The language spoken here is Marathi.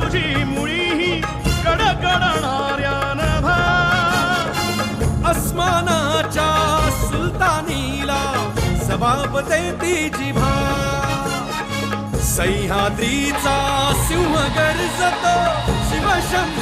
तुझी मुळी कडकडणाऱ्या नभा अस्मानाच्या सुलतानीला जबाबते तिची भा सह्यादीचा सिंह जत शिवशंकर